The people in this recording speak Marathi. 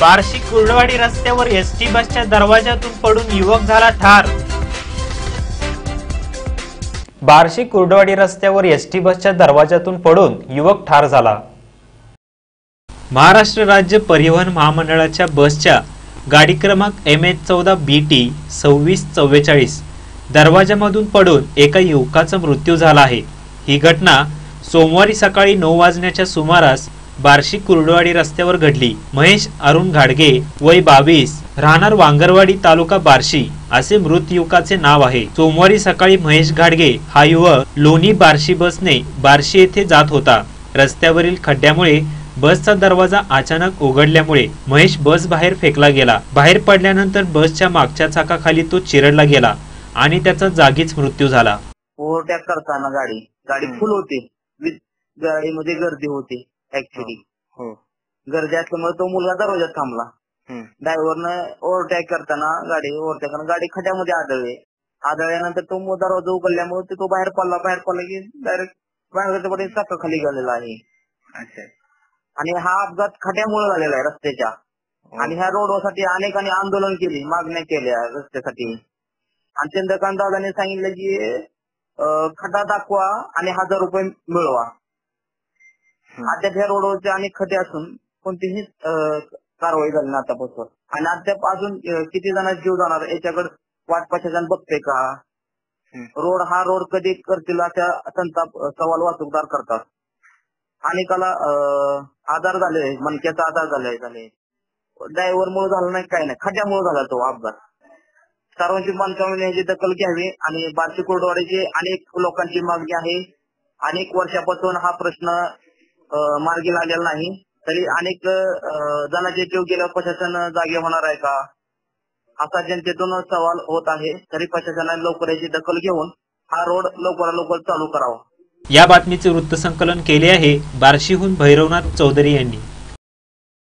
बार्शी कुर्डवाडी रस्त्यावर एस टी बसच्या दरवाजातून पडून युवक झाला ठार. बार्शी कुर्डवाडी रस्त्यावर एस टी बसच्या दरवाजातून पडून युवक ठार झाला. महाराष्ट्र राज्य परिवहन महामंडळाच्या बसच्या गाडी क्रमांक एम एच चौदा बी टी सव्वीस चव्वेचाळीस दरवाजामधून पडून एका युवकाचा मृत्यू झाला आहे. ही घटना सोमवारी सकाळी नऊ वाजण्याच्या सुमारास बार्शी कुर्डवाडी रस्त्यावर घडली. महेश अरुण घाडगे वय बावीस राहणार वांगरवाडी तालुका बार्शी असे मृत युवकाचे नाव आहे. सोमवारी सकाळी महेश घाडगे हा युवक लोणी बार्शी बसने बार्शी येथे जात होता. रस्त्यावरील खड्ड्यामुळे बसचा दरवाजा अचानक उघडल्यामुळे महेश बस बाहेर फेकला गेला. बाहेर पडल्यानंतर बसच्या मागच्या चाकाखाली तो चिरडला गेला आणि त्याचा जागीच मृत्यू झाला. ओव्हरटॅक करताना गाडी. गाडी फुल होती. गाडीमध्ये गर्दी होती. ऍक्च्युली हो. गर्दी असल्यामुळे तो मुलगा दरवाजात थांबला. ड्रायव्हरनं ओव्हरटॅक करताना गाडी ओव्हरटॅक करताना गाडी खड्यामध्ये आदळली. आदळल्यानंतर तो दरवाजा उघडल्यामुळे ते बाहेर पडला बाहेर पडला की डायरेक्ट बाहेर चाक खाली गेलेला आहे. अच्छा. आणि हा अपघात खड्यामुळे झालेला आहे रस्त्याच्या. हो. आणि ह्या रोडसाठी अनेकांनी आंदोलन केली मागण्या केल्या रस्त्यासाठी. आणि चंद्रकांत दादाने सांगितलं की खड्डा दाखवा आणि हजार रुपये मिळवा. अद्याप ह्या रोडवरचे अनेक खड्डे असून कोणतीही कारवाई झाली नाही आतापासून. आणि अद्याप अजून किती जणांचा जीव जाणार याच्याकडे वाट प्रशासन बघते का. रोड हा रोड कधी करतील अशा संताप सवाल वाहतूकदार करतात. अनेकाला आधार झाले मनक्याचा आधार झाले झाले. ड्रायव्हर मुळे झाला नाही काही नाही. खड्ड्यामुळे झाला तो अपघात. सार्वजनिक बांधकामाने याची दखल घ्यावी आणि बार्शी कोरडवाडीची अनेक लोकांची मागणी आहे. अनेक वर्षापासून हा प्रश्न मार्गी लागलेला नाही. तरी अनेक जणांचे जीव गेल्यावर प्रशासन जागे होणार आहे का? असा जनतेतून सवाल होत आहे. तरी प्रशासनाने लवकर याची दखल घेऊन हा रोड लवकरात लवकर चालू करावा. या बातमीचे वृत्तसंकलन केले आहे बार्शीहून भैरवनाथ चौधरी यांनी.